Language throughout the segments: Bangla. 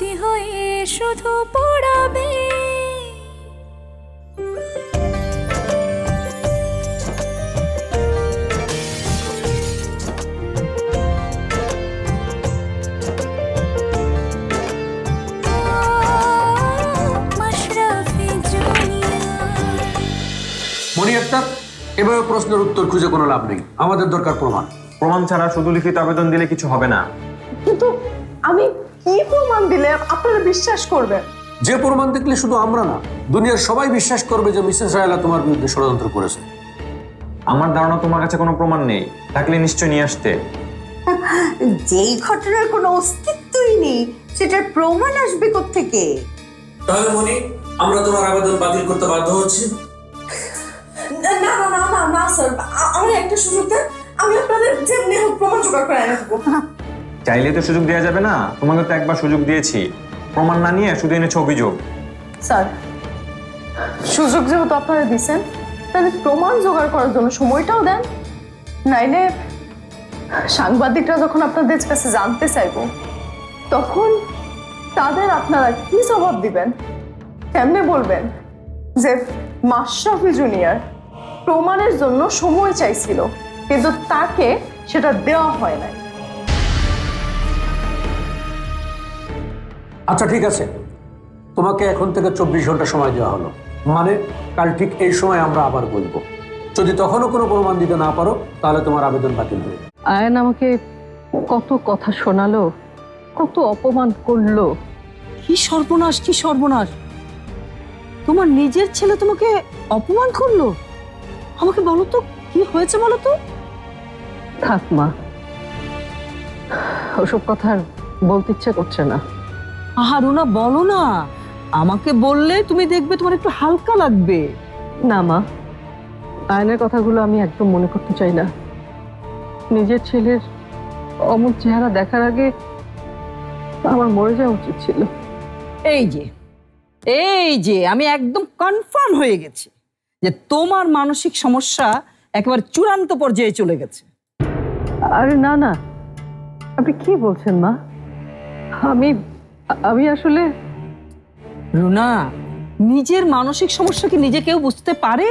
স্মৃতি হয়ে শুধু পড়াবে। মাশরাফি মনি আক্তার এভাবে প্রশ্নের উত্তর খুঁজে কোনো লাভ নেই। আমাদের দরকার প্রমাণ। প্রমাণ ছাড়া শুধু লিখিত আবেদন দিলে কিছু হবে না। কিন্তু আমি কি প্রমাণ দিলে আপনারা বিশ্বাস করবেন? যে প্রমাণ দেখলে শুধু আমরা না দুনিয়ার সবাই বিশ্বাস করবে যে মিসেস রায়লা তোমার বিরুদ্ধে ষড়যন্ত্র করেছে। আমার ধারণা তোমার কাছে কোনো প্রমাণ নেই থাকলে নিশ্চয় নিয়ে আসতে। যেই ঘটনার কোনো অস্তিত্বই নেই সেটার প্রমাণ আসবে থেকে তাহলে মনি আমরা তোমার আবেদন বাতিল করতে বাধ্য হচ্ছি। না না না না না স্যার আমার একটা সুযোগ দেন। আমি আপনাদের যেমনি হোক প্রমাণ জোগাড় করে এনে দেবো। চাইলে তো সুযোগ দেওয়া যাবে না। তোমাকে তো একবার সুযোগ দিয়েছি। প্রমাণ না নিয়ে শুধু এনেছো অভিযোগ। স্যার, সুযোগ যেহেতু আপনারা দিচ্ছেন তাহলে প্রমাণ জোগাড় করার জন্য সময়টাও দেন। নাইলে সাংবাদিকরা যখন আপনাদের কাছে জানতে চাইব, তখন তাদের আপনারা কি জবাব দিবেন? কেমনে বলবেন যে মাশরাফি জুনিয়র প্রমাণের জন্য সময় চাইছিল, কিন্তু তাকে সেটা দেওয়া হয় নাই। আচ্ছা ঠিক আছে। তোমাকে এখন থেকে চব্বিশ ঘণ্টা সময় দেওয়া হলো। মানে কাল ঠিক এই সময় আমরা আবার বলব। যদি তখনও কোনো প্রমাণ দিতে না পারো তাহলে তোমার আবেদন বাতিল হবে আয়ন আমাকে কত কথা শোনালো কত অপমান করল। কি সর্বনাশ কি সর্বনাশ। তোমার নিজের ছেলে তোমাকে অপমান করল? আমাকে বলো তো কি হয়েছে বলো তো? থাক মা ওসব কথা বলতে ইচ্ছে করছে না। আহা রুনা বলো না। আমাকে বললে তুমি দেখবে তোমার একটু হালকা লাগবে। না মা। আয়নের কথাগুলো আমি একদম মনে করতে চাই না। নিজের ছেলের অমন চেহারা দেখার আগে আমার মরে যাওয়া উচিত ছিল। এই যে এই যে আমি একদম কনফার্ম হয়ে গেছি যে তোমার মানসিক সমস্যা একেবারে চূড়ান্ত পর্যায়ে চলে গেছে। আরে না না। আপনি কি বলছেন মা? আমি আমি আসলে রুনা নিজের মানসিক সমস্যা কি নিজে কেউ বুঝতে পারে?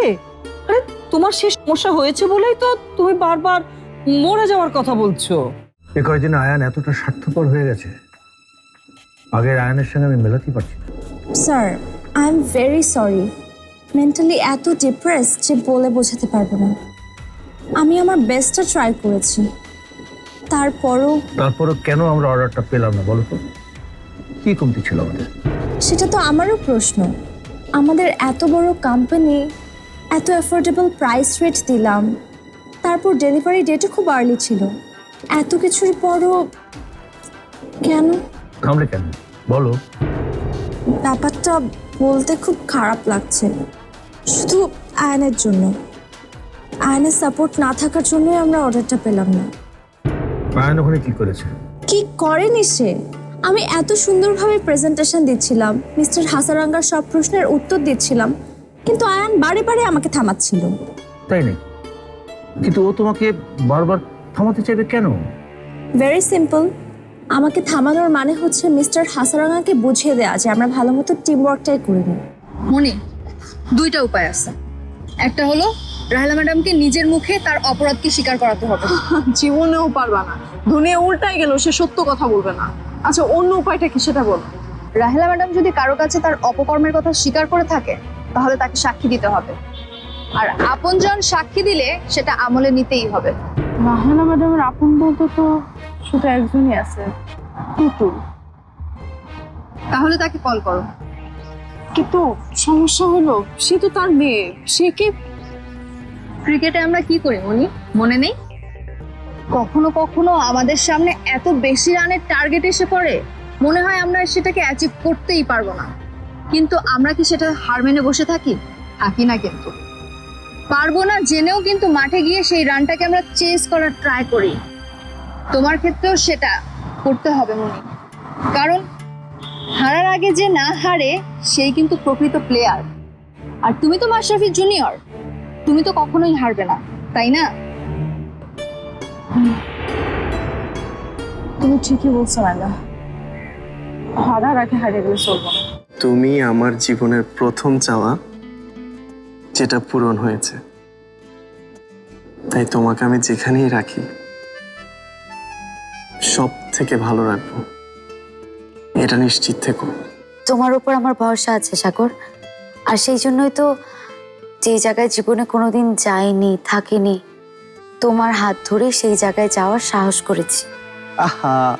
আরে তোমার সেই সমস্যা হয়েছে বলেই তো তুমি বারবার মরে যাওয়ার কথা বলছো। এ কয়েকদিন আয়ান এতটা স্বার্থপর হয়ে গেছে? আগের আয়ানের সঙ্গে আমি মেলাতেই পারছি না। Sir I am very sorry. Mentally এত ডিপ্রেস যে বলে বোঝাতে পারব না। আমি আমার বেস্টটা ট্রাই করেছি। তারপরও তারপরও কেন আমরা অর্ডারটা পেলাম না বলো তো? কি কমতি ছিল আমাদের? সেটা তো আমারও প্রশ্ন। আমাদের এত বড় কোম্পানি এত অ্যাফোর্ডেবল প্রাইস রেট দিলাম তারপর ডেলিভারি ডেটও খুব আর্লি ছিল। এত কিছুর পরও কেন? থামলে কেন? বলো। ব্যাপারটা বলতে খুব খারাপ লাগছে। শুধু আয়নের জন্য। আয়নের সাপোর্ট না থাকার জন্যই আমরা অর্ডারটা পেলাম না। আয়ান ওখানে কি করেছে? কি করেনি সে? আমি এত সুন্দরভাবে প্রেজেন্টেশন দিচ্ছিলাম। মিস্টার হাসারাঙ্গার সব প্রশ্নের উত্তর দিচ্ছিলাম। কিন্তু আয়ান বারে বারে আমাকে থামাচ্ছিল। তাই নাকি? কিন্তু ও তোমাকে বারবার থামাতে চাইবে কেন? ভেরি সিম্পল আমাকে থামানোর মানে হচ্ছে মিস্টার হাসারাঙ্গাকে বুঝিয়ে দেওয়া যে আমরা ভালো মতো টিম ওয়ার্কটাই করিনি মনে দুইটা উপায় আছে। একটা হলো রাহেলা ম্যাডামকে নিজের মুখে তার অপরাধকে স্বীকার করাতে হবে। জীবনেও পারবা না। দুনিয়া উল্টাই গেল সে সত্য কথা বলবে না। আচ্ছা অন্য উপায়টা কি সেটা বল। রাহেলা ম্যাডাম যদি কারও কাছে তার অপকর্মের কথা স্বীকার করে থাকে তাহলে তাকে সাক্ষী দিতে হবে। আর আপনজন সাক্ষী দিলে সেটা আমলে নিতেই হবে। রাহেলা ম্যাডামের আপন বলতে তো শুধু একজনই আছে। টুটুল তাহলে তাকে কল করো। কিন্তু সমস্যা হলো সে তো তার মেয়ে। সে কি ক্রিকেটে আমরা কি করি মনি? মনে নেই? কখনো কখনো আমাদের সামনে এত বেশি রানের টার্গেট এসে পড়ে, মনে হয় আমরা সেটাকে অ্যাচিভ করতেই পারব না। কিন্তু আমরা কি সেটা হার মেনে বসে থাকি? থাকি না কিন্তু। পারব না জেনেও কিন্তু মাঠে গিয়ে সেই রানটাকে আমরা চেস করার ট্রাই করি। তোমার ক্ষেত্রেও সেটা করতে হবে মনে। কারণ হারার আগে যে না হারে, সেই কিন্তু প্রকৃত প্লেয়ার আর তুমি তো মাশরাফি জুনিয়র তুমি তো কখনোই হারবে না, তাই না? তুমি ঠিকই বলছো হারার আগে হারিয়ে গেলে চলবো না। তুমি আমার জীবনের প্রথম চাওয়া যেটা পূরণ হয়েছে। তাই তোমাকে আমি যেখানেই রাখি সব থেকে ভালো রাখব। এটা নিশ্চিত থেকো। তোমার উপর আমার ভরসা আছে সাগর। আর সেই জন্যই তো যে জায়গায় জীবনে কোনোদিন যাইনি থাকিনি তোমার হাত ধরে সেই জায়গায় যাওয়ার সাহস করেছি। আহা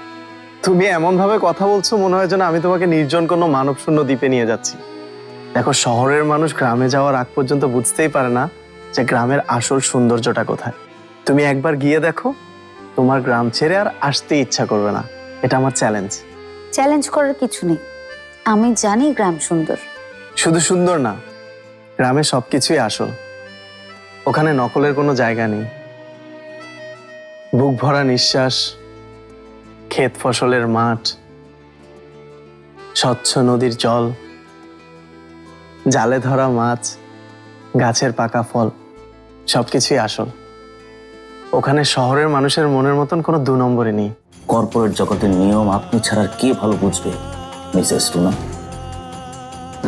তুমি এমন ভাবে কথা বলছো মনে হয় যেন আমি তোমাকে নির্জন কোনো মানব শূন্য দ্বীপে নিয়ে যাচ্ছি। দেখো শহরের মানুষ গ্রামে যাওয়ার আগ পর্যন্ত বুঝতেই পারে না যে গ্রামের আসল সৌন্দর্যটা কোথায়। তুমি একবার গিয়ে দেখো তোমার গ্রাম ছেড়ে আর আসতে ইচ্ছা করবে না। এটা আমার চ্যালেঞ্জ চ্যালেঞ্জ করার কিছু নেই। আমি জানি গ্রাম সুন্দর। শুধু সুন্দর না গ্রামে সবকিছুই আসল। ওখানে নকলের কোনো জায়গা নেই। বুক ভরা নিঃশ্বাস, ক্ষেত ফসলের মাঠ, স্বচ্ছ নদীর জল, জালে ধরা মাছ, গাছের পাকা ফল, সবকিছুই আসল। ওখানে শহরের মানুষের মনের মতন কোনো দু নম্বরই নেই। কর্পোরেট জগতের নিয়ম আপনি ছাড়া কে ভালো বুঝবে, মিসেস রুনা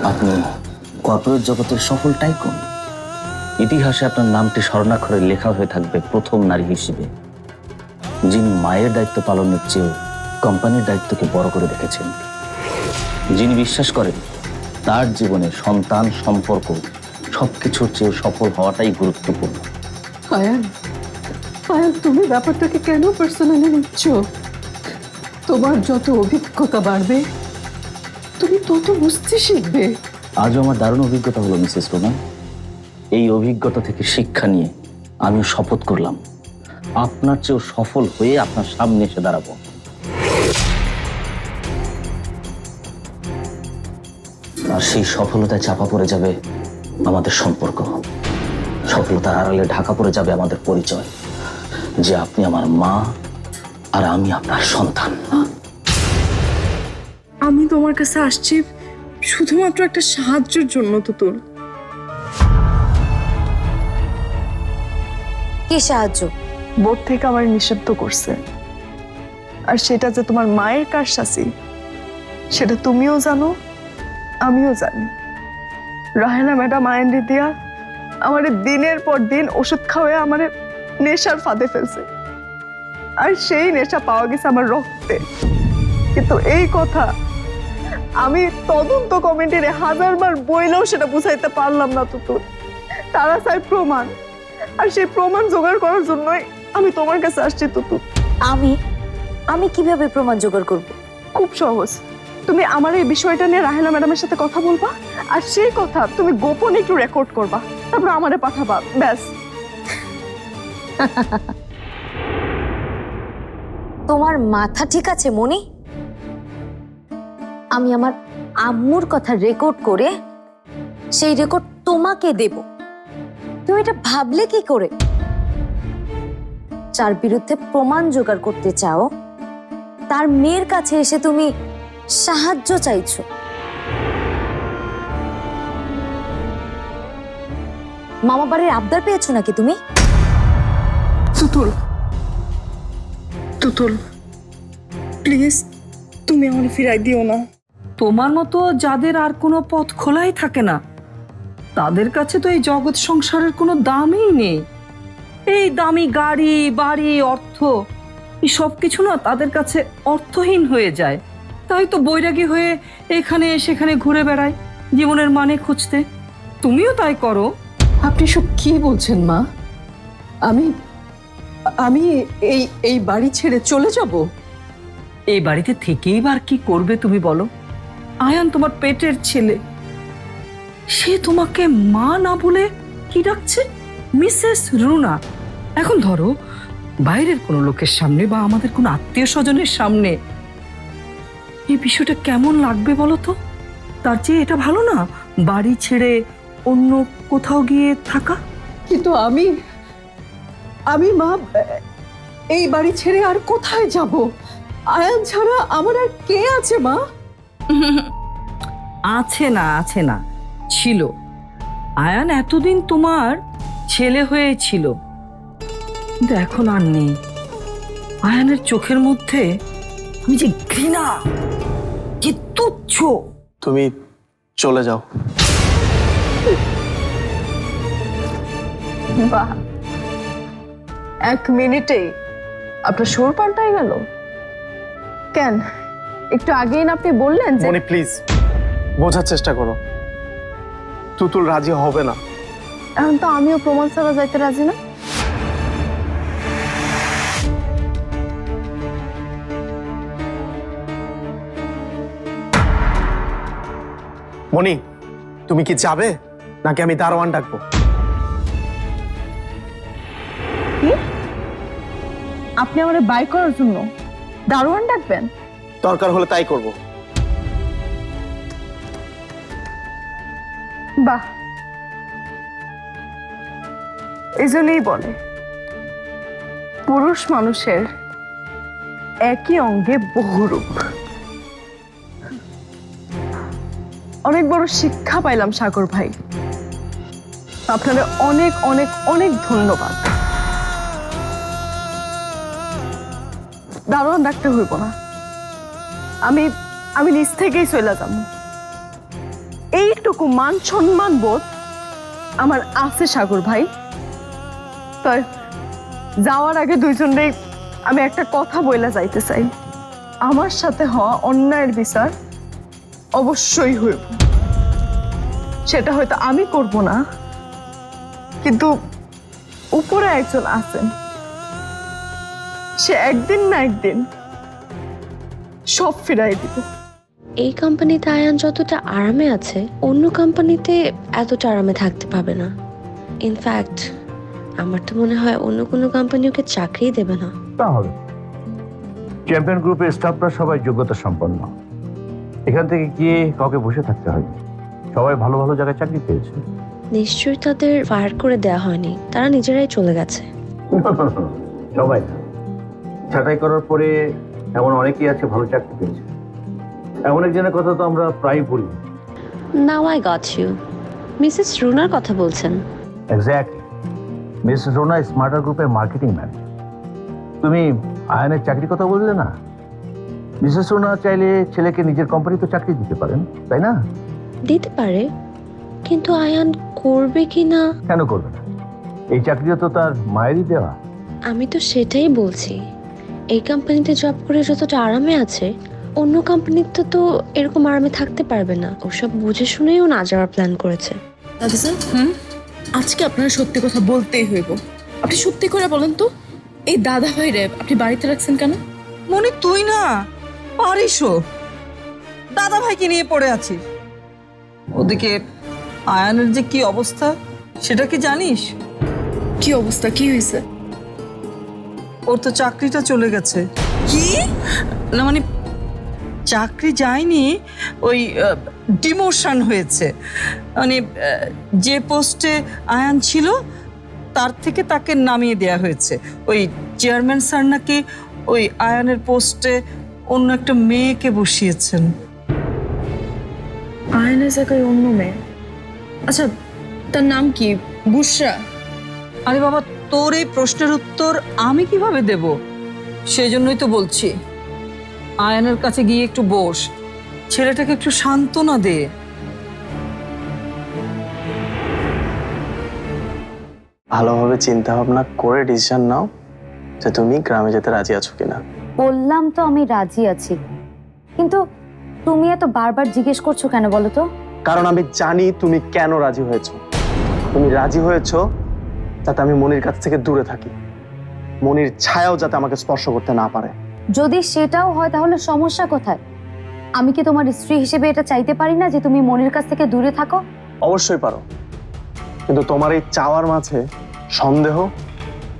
আপনি কর্পোরেট জগতের সফল টাইকুন ইতিহাসে আপনার নামটি স্বর্ণাক্ষরে লেখা হয়ে থাকবে প্রথম নারী হিসেবে। যিনি মায়ের দায়িত্ব পালনের চেয়েও কোম্পানির দায়িত্বকে বড় করে দেখেছেন। যিনি বিশ্বাস করেন তার জীবনে সন্তান সম্পর্ক সবকিছুর চেয়ে সফল হওয়াটাই গুরুত্বপূর্ণ। আয়ান আয়ান তুমি ব্যাপারটাকে কেন পার্সোনালি নিচ্ছ? তোমার যত অভিজ্ঞতা বাড়বে তুমি তত বুঝতে শিখবে। আজও আমার দারুণ অভিজ্ঞতা হলো মিসেস রোমান। এই অভিজ্ঞতা থেকে শিক্ষা নিয়ে আমি শপথ করলাম। আপনার চেয়েও সফল হয়ে আপনার সামনে এসে দাঁড়াবো। আর সেই সফলতায় চাপা পড়ে যাবে আমাদের সম্পর্ক। সফলতার আড়ালে ঢাকা পড়ে যাবে আমাদের পরিচয়। যে আপনি আমার মা আর আমি আপনার সন্তান। আমি তোমার কাছে আসছি শুধুমাত্র একটা সাহায্যের জন্য তো তোর কি সাহায্য? বোর্ড থেকে আমার নিষিদ্ধ করছে। আর সেটা যে তোমার মায়ের কার শাসি সেটা তুমিও জানো, আমিও জানি। রাহেনা ম্যাডাম আইনরি দিয়া আমার দিনের পর দিন ওষুধ খাওয়ায় আমার নেশার ফাঁদে ফেলছে। আর সেই নেশা পাওয়া গেছে আমার রক্তে। কিন্তু এই কথা আমি তদন্ত কমিটির হাজারবার বইলেও সেটা বুঝাইতে পারলাম না তো তোর তারা চাই প্রমাণ। আর সেই প্রমাণ জোগাড় করার জন্যই আমি তোমার কাছে আসছি তো তুই আমি? আমি কীভাবে প্রমাণ জোগাড় করব? খুব সহজ। তুমি আমার এই বিষয়টা নিয়ে রাহেলা ম্যাডামের সাথে কথা বলবা আর সেই কথা তুমি গোপনে একটু রেকর্ড করবা। তারপর আমারে পাঠাবা ব্যাস। তোমার মাথা ঠিক আছে মনি আমি আমার আম্মুর কথা রেকর্ড করে সেই রেকর্ড তোমাকে দেব। তুমি এটা ভাবলে কি করে? যার বিরুদ্ধে প্রমাণ জোগাড় করতে চাও তার মেয়ের কাছে এসে তুমি সাহায্য চাইছো। মামা বাড়ির আবদার পেয়েছ নাকি তুমি? তুতুল তুতুল প্লিজ তুমি আমার ফিরাই দিও না। তোমার মতো যাদের আর কোনো পথ খোলাই থাকে না তাদের কাছে তো এই জগৎ সংসারের কোনো দামই নেই। এই দামি গাড়ি বাড়ি অর্থ এই সব কিছু না তাদের কাছে অর্থহীন হয়ে যায়। তাই তো বৈরাগী হয়ে এখানে সেখানে ঘুরে বেড়ায় জীবনের মানে খুঁজতে। তুমিও তাই করো। আপনি সব কি বলছেন মা? আমি আমি এই এই বাড়ি ছেড়ে চলে যাব? এই বাড়িতে থেকেই বার কি করবে তুমি বলো? আয়ান তোমার পেটের ছেলে। সে তোমাকে মা না বলে কি ডাকছে? মিসেস রুনা এখন ধরো বাইরের কোনো লোকের সামনে বা আমাদের কোনো আত্মীয় স্বজনের সামনে এই বিষয়টা কেমন লাগবে বলো তো? তার চেয়ে এটা ভালো না বাড়ি ছেড়ে অন্য কোথাও গিয়ে থাকা? কিন্তু আমি আমি মা এই বাড়ি ছেড়ে আর কোথায় যাব? আয়ান ছাড়া আমার আর কে আছে মা? আছে না আছে না ছিল। আয়ান এতদিন তোমার ছেলে হয়েছিল। কিন্তু এখন আর নেই। আয়ানের চোখের মধ্যে আমি যে ঘৃণা যে তুমি চলে যাও। বাহ। এক মিনিটে আপনার সুর পাল্টাই গেল। কেন? একটু আগেই না আপনি বললেন যে মনি প্লিজ বোঝার চেষ্টা করো। তুতুল রাজি হবে না। এখন তো আমিও প্রমাণ ছাড়া যাইতে রাজি না। মনি তুমি কি যাবে? নাকি আমি দারোয়ান ডাকবো? আপনি আমার বাই করার জন্য দারোয়ান ডাকবেন? দরকার হলে তাই করব। বাহ। এই জন্যই বলে। পুরুষ মানুষের একই অঙ্গে বহু রূপ অনেক বড় শিক্ষা পাইলাম, সাগর ভাই। আপনাদের অনেক অনেক অনেক ধন্যবাদ। দারোয়ান ডাকতে হইব না। আমি আমি নিজ থেকেই চলে যাব। এইটুকু মান সম্মান বোধ আমার আছে, সাগর ভাই। তাই যাওয়ার আগে দুইজনেই আমি একটা কথা বইলা যাইতে চাই। আমার সাথে হওয়া অন্যায়ের বিচার অবশ্যই হইব। সেটা হয়তো আমি করব না, কিন্তু উপরে একজন আছেন। সে একদিন না একদিন সব ফিরাই দিবে। এই কোম্পানিতে আয়ান যতটা আরামে আছে, অন্য কোম্পানিতে এতটা আরামে থাকতে পাবে না। ইনফ্যাক্ট আমার তো মনে হয় অন্য কোনো কোম্পানি ওকে চাকরিই দেবে না। তা হবে চ্যাম্পিয়ন গ্রুপের স্টাফরা সবাই যোগ্যতা সম্পন্ন। এখান থেকে গিয়ে কাউকে বসে থাকতে হয়? সবাই ভালো ভালো জায়গায় চাকরি পেয়েছে। নিশ্চয়ই তাদের ফায়ার করে দেওয়া হয়নি। তারা নিজেরাই চলে গেছে। সবাই না। ছাঁটাই করার পরে এমন অনেকেই আছে ভালো চাকরি পেয়েছে। এমন একজনের কথা তো আমরা প্রায় বলি। Now I got you Mrs রুনার কথা বলছেন। এক্স্যাক্টলি মিস রোনা স্মার্টার গ্রুপের মার্কেটিং ম্যানেজার তুমি আয়নের চাকরির কথা বললে না? মিসেস রোনা চাইলে ছেলেকে নিজের কোম্পানিতে চাকরি দিতে পারেন তাই না? দিতে পারে কিন্তু আয়ান করবে কি না? কেন করবে না? এই চাকরিও তো তার মায়েরই দেওয়া। আমি তো সেটাই বলছি। এই কোম্পানিতে জব করে যতটা আরামে আছে অন্য কোম্পানিতে তো এরকম আরামে থাকতে পারবে না। ওসব বুঝে শুনেই ও না যাওয়ার প্ল্যান করেছে। দাদা স্যার আজকে আপনার সত্যি কথা বলতেই হইব। আপনি সত্যি করে বলেন তো এই দাদা ভাই রে আপনি বাড়িতে রাখছেন কেন? মনে তুই না পারিসও দাদা ভাইকে নিয়ে পড়ে আছিস। ওদিকে আয়ানের যে কি অবস্থা সেটা কি জানিস? কি অবস্থা কি হয়েছে ওর তো চাকরিটা চলে গেছে। কি? না মানে চাকরি যায়নি ওই ডিমোশন হয়েছে। মানে যে পোস্টে আয়ান ছিল তার থেকে তাকে নামিয়ে দেয়া হয়েছে। ওই চেয়ারম্যান স্যার নাকি ওই আয়ানের পোস্টে অন্য একটা মেয়েকে বসিয়েছেন। আয়নের জায়গায় অন্য মেয়ে? আচ্ছা তার নাম কি? বুসরা আরে বাবা তোর এই প্রশ্নের উত্তর আমি কীভাবে দেব? সেই জন্যই তো বলছি। আয়নের কাছে গিয়ে একটু বস। ছেলেটাকে একটু সান্ত্বনা দে। ভালোভাবে চিন্তা ভাবনা করে ডিসিশন নাও যে তুমি গ্রামে যেতে রাজি আছো কিনা। বললাম তো আমি রাজি আছি। কিন্তু তুমি এত বারবার জিজ্ঞেস করছ কেন বলো তো? কারণ আমি জানি তুমি কেন রাজি হয়েছো। তুমি রাজি হয়েছো যাতে আমি মনির কাছ থেকে দূরে থাকি। মনির ছায়াও যাতে আমাকে স্পর্শ করতে না পারে। যদি সেটাও হয় তাহলে সমস্যা কোথায়? আমি কি তোমার স্ত্রী হিসেবে এটা চাইতে পারি না যে তুমি মনির কাছ থেকে দূরে থাকো? অবশ্যই পারো। কিন্তু তোমার এই চাওয়ার মাঝে সন্দেহ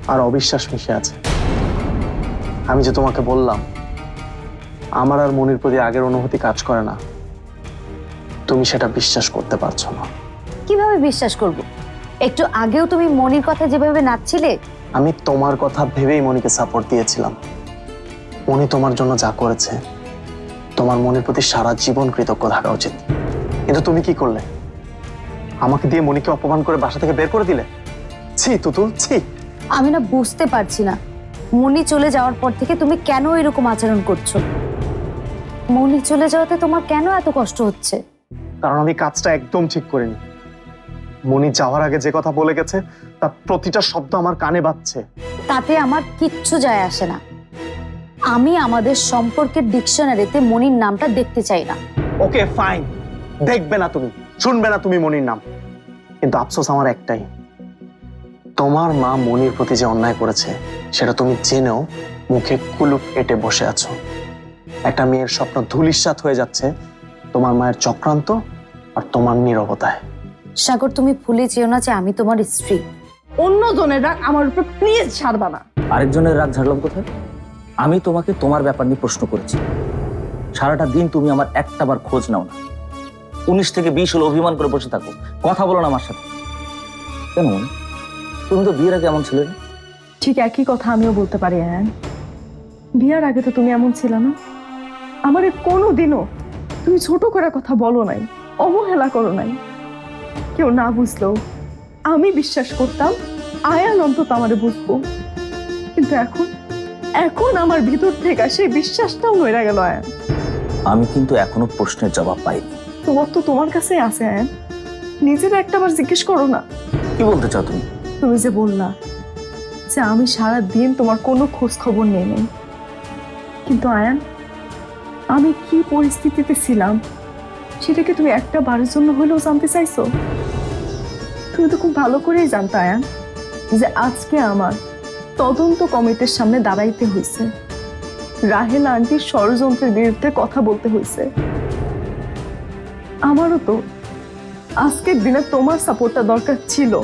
আর অবিশ্বাস মিশে আছে। আমি যে তোমাকে বললাম আমার আর মনির প্রতি আগের অনুভূতি কাজ করে না। তুমি সেটা বিশ্বাস করতে পারছ না। কীভাবে বিশ্বাস করব? একটু আগেও তুমি মনির কথা যেভাবে নাচছিলে? আমি তোমার কথা ভেবেই মনিকে সাপোর্ট দিয়েছিলাম। মনি তোমার জন্য যা করেছে তোমার মনের প্রতি সারা জীবন কৃতজ্ঞ থাকা উচিত। কিন্তু তুমি কি করলে? আমাকে দিয়ে মনিকে অপমান করে বাসা থেকে বের করে দিলে? ছি তুতুল ছি। আমি না বুঝতে পারছি না। মনি চলে যাওয়ার পর থেকে তুমি কেন এরকম আচরণ করছ? মনি চলে যাওয়াতে তোমার কেন এত কষ্ট হচ্ছে? কারণ আমি কাজটা একদম ঠিক করিনি। মনি যাওয়ার আগে যে কথা বলে গেছে তার প্রতিটা শব্দ আমার কানে বাজছে। তাতে আমার কিচ্ছু যায় আসে না। আমি আমাদের সম্পর্কের ডিকশনারিতে মনির নামটা দেখতে চাই না। Okay fine. দেখবে না তুমি শুনবে না তুমি মনির নাম। কিন্তু আফসোস আমার একটাই। তোমার মা মনির প্রতি যে অন্যায় করেছে সেটা তুমি জেনেও মুখে কুলুপ এঁটে বসে আছো। একটা মেয়ের স্বপ্ন ধুলিস্বাত হয়ে যাচ্ছে তোমার মায়ের চক্রান্ত আর তোমার নীরবতায়। সাগর তুমি ভুলে যেও না যে আমি তোমার স্ত্রী। অন্য জনের রাগ আমার উপর প্লিজ ছাড়বা না। আরেকজনের রাগ ঝাড়লাম কোথায়? আমি তোমাকে তোমার ব্যাপার নিয়ে প্রশ্ন করেছি। সারাটা দিন তুমি আমার একটা বার খোঁজ নাও না। উনিশ থেকে বিশ হলো অভিমান করে বসে থাকো। কথা বলো না আমার সাথে। কেন তুমি তো বিয়ের আগে এমন ছিলে ঠিক একই কথা আমিও বলতে পারি হ্যাঁ বিয়ার আগে তো তুমি এমন ছিল না। আমার কোনো দিনও তুমি ছোট করে কথা বলো নাই, অবহেলা করো নাই। কেউ না বুঝলেও আমি বিশ্বাস করতাম, আয়ান অন্তত আমারে বুঝব। কিন্তু এখন এখন আমার ভিতর থেকে সেই বিশ্বাসটাও নইরা গেল আয়ান। আমি কিন্তু এখনও প্রশ্নের জবাব পাইনি। তোমার তো তোমার কাছে আছে আয়ান। নিজের একটাবার জিজ্ঞেস করো না। কি বলতে চাও তুমি? তুমি যে বললা যে আমি সারা দিন তোমার কোনো খোঁজ খবর নেই নেই। কিন্তু আয়ান আমি কি পরিস্থিতিতে ছিলাম সেটাকে তুমি একটা বারের জন্য হলেও জানতে চাইছো? তুমি তো খুব ভালো করেই জানতো আয়ান যে আজকে আমার তদন্ত কমিটির সামনে দাঁড়াইতে হয়েছে রাহেল আন্টির ষড়যন্ত্রের বিরুদ্ধে কথা বলতে হয়েছে আমারও তো আজকের দিনে তোমার সাপোর্টটা দরকার ছিল।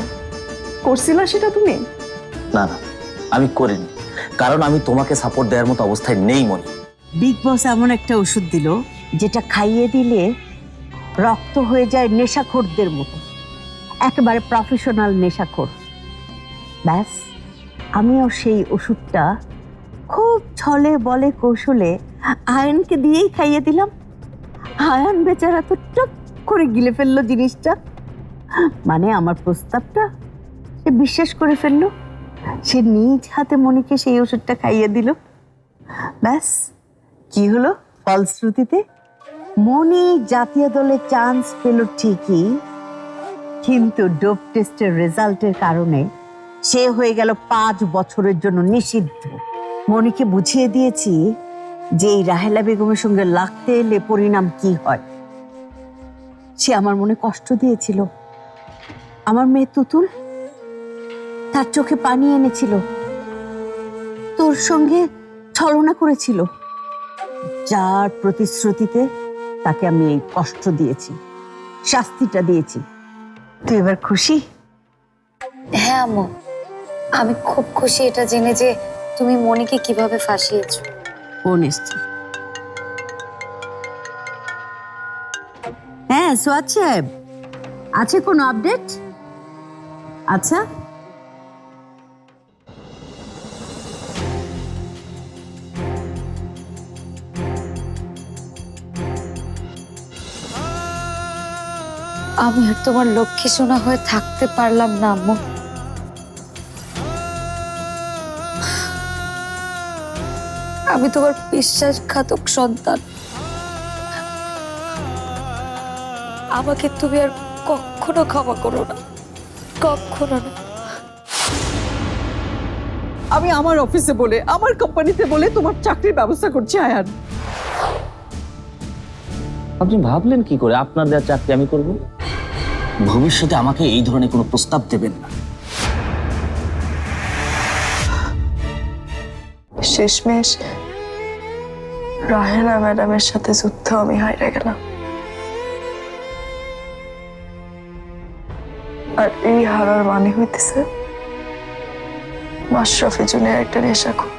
করছিলা সেটা তুমি? না না আমি করিনি। কারণ আমি তোমাকে সাপোর্ট দেওয়ার মতো অবস্থায় নেই মনে। বিগ বস এমন একটা ওষুধ দিল যেটা খাইয়ে দিলে রক্ত হয়ে যায় নেশাখোরদের মতো। একেবারে প্রফেশনাল নেশাখোর। ব্যাস। আমিও সেই ওষুধটা খুব ছলে বলে কৌশলে আয়নকে দিয়েই খাইয়ে দিলাম। আয়ন বেচারা তো টপ করে গিলে ফেলল জিনিসটা। মানে আমার প্রস্তাবটা সে বিশ্বাস করে ফেলল। সে নিজ হাতে মনিকে সেই ওষুধটা খাইয়ে দিল। ব্যাস, কি হলো ফলশ্রুতিতে? মনি জাতীয় দলে চান্স পেল ঠিকই, কিন্তু ডোপ টেস্টের রেজাল্টের কারণে সে হয়ে গেল পাঁচ বছরের জন্য নিষিদ্ধ। মনিকে বুঝিয়ে দিয়েছি যে এই রাহেলা বেগমের সঙ্গে লাগতে এলে পরিণাম কি হয়। সে আমার মনে কষ্ট দিয়েছিল। আমার মেয়ে তুতুল তার চোখে পানি এনেছিল। তোর সঙ্গে ছলনা করেছিল। যার প্রতিশ্রুতিতে তাকে আমি এই কষ্ট দিয়েছি, শাস্তিটা দিয়েছি। তুই এবার খুশি? হ্যাঁ আম্মু। আমি খুব খুশি এটা জেনে যে তুমি মনিকে কীভাবে ফাঁসিয়েছো। ফোন এসছে হ্যাঁ সোয়াদ সাহেব। আছে কোনো আপডেট আচ্ছা। আমি আর তোমার লক্ষ্মী শোনা হয়ে থাকতে পারলাম না আম্মু। আমি তোমার বিশ্বাসঘাতক সন্তান। আমাকে তুমি আর কখনো ক্ষমা করো না। কখনো না। আমি আমার অফিসে বলে আমার কোম্পানিতে বলে তোমার চাকরির ব্যবস্থা করছি আয়ান। আপনি ভাবলেন কি করে? আপনার দেওয়ার চাকরি আমি করব? ভবিষ্যতে আমাকে এই ধরনের কোনো প্রস্তাব দেবেন না। শেষমেশ রাহেলা ম্যাডামের সাথে যুদ্ধ আমি হাইরা গেলাম। আর এই হারার মানে হইতেছে মাশরাফি জুনের একটা নেশাখোর।